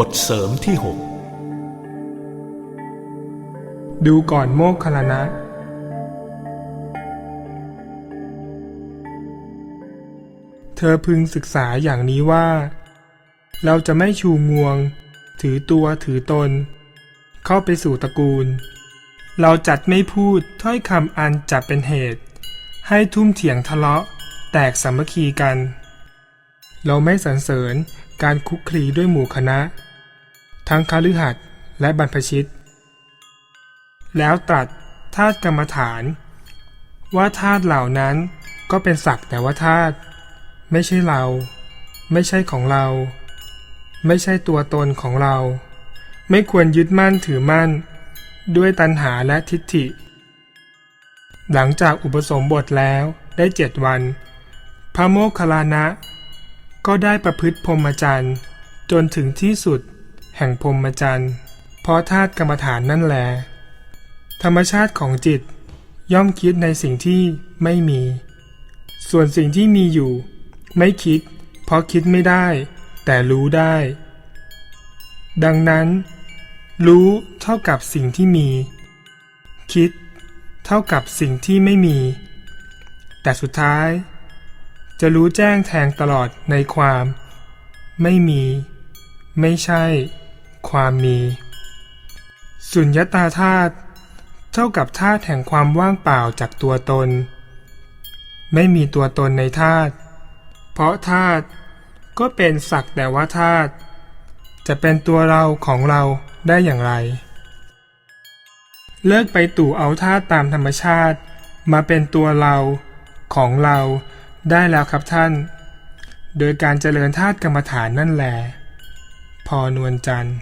บทเสริมที่ดูก่อนโมกขลนะ เธอพึงศึกษาอย่างนี้ว่า เราจะไม่ชูงวง ถือตัวถือตน เข้าไปสู่ตระกูล เราจัดไม่พูดถ้อยคำอันจะเป็นเหตุ ให้ทุ่มเถียงทะเลาะ แตกสามัคคีกัน เราไม่สรรเสริญการคุกคลีด้วยหมู่คณะ ทั้งคฤหัสถ์และบรรพชิต แล้วตรัสธาตุกรรมฐาน ว่าธาตุเหล่านั้นก็เป็นศักแต่ว่าธาตุไม่ใช่เรา ไม่ใช่ของเรา ไม่ใช่ตัวตนของเรา ไม่ควรยึดมั่นถือมั่น ด้วยตัณหาและทิฏฐิ หลังจากอุปสมบทแล้วได้เจ็ดวัน พระโมคคัลลานะ ก็ได้ประพฤติพรหมจรรย์จนถึงที่สุด แห่งพรหมจรรย์เพราะธาตุกรรมฐานนั่นแลธรรมชาติของจิตย่อมคิดในสิ่งที่ไม่มี ส่วนสิ่งที่มีอยู่ ไม่คิด เพราะคิดไม่ได้ แต่รู้ได้ ดังนั้น รู้เท่ากับสิ่งที่มี คิด เท่ากับสิ่งที่ไม่มี แต่สุดท้าย จะรู้แจ้งแทงตลอดในความ ไม่มี ไม่ใช่ ความมี สุญญตาธาตุเท่ากับธาตุแห่งความว่างเปล่าจากตัวตน ไม่มีตัวตนในธาตุเพราะธาตุก็เป็นสักแต่ว่าธาตุจะเป็นตัวเราของเราได้อย่างไร เลิกไปตู่เอาธาตุตามธรรมชาติ มาเป็นตัวเราของเรา ได้แล้วครับท่าน โดยการเจริญธาตุกรรมฐานนั่นแหละพอนวลจันทร์